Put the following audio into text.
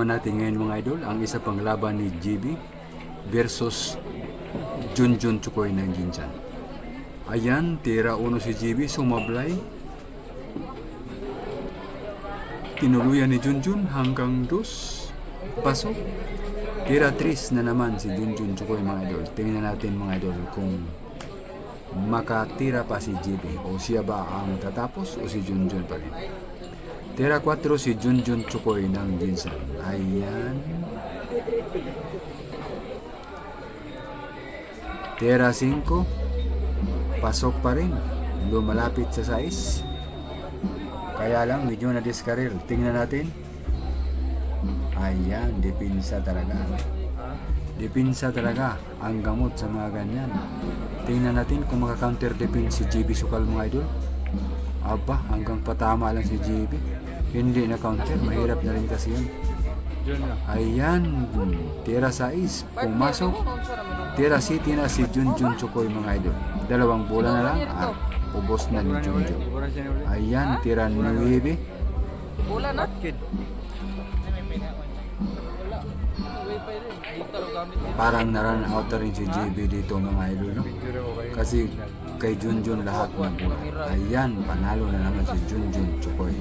naman natin ngayon mga idol ang isa pang laban ni JB versus Junjun Chukoy ng Jinsan. Ayan, tira uno si JB, sumablay. Tinuluyan ni Junjun hanggang dos. Pasok. Tira tris na naman si Junjun Chukoy mga idol. Tingnan natin mga idol kung makatira pa si JB o siya ba ang tatapos o si Junjun pa rin. Tira 4 si Junjun Chukoy ng Jinsan. Ayan. Tira 5. Pasok pa rin. Lumalapit sa 6. Kaya lang medyo na discareer. Tingnan natin. Ayan, dipinsa talaga. Dipinsa talaga ang gamot sa mga ganyan. Tingnan natin kung maka-counter defense si JB Sukal mga idol. Aba, hanggang patama lang si JB. Hindi na counter, mahirap na rin kasi yun. Ayan, tira 6, pumasok. Tira City na si Junjun Chukoy mga idol. Dalawang bola na lang at ubos na ni Junjun. Ayan, tira 9. Bola na. Parang naran out na rin si JB dito mga idol. No? Kasi kay Junjun lahat ng bola. Ayan, panalo na naman si Junjun Chukoy.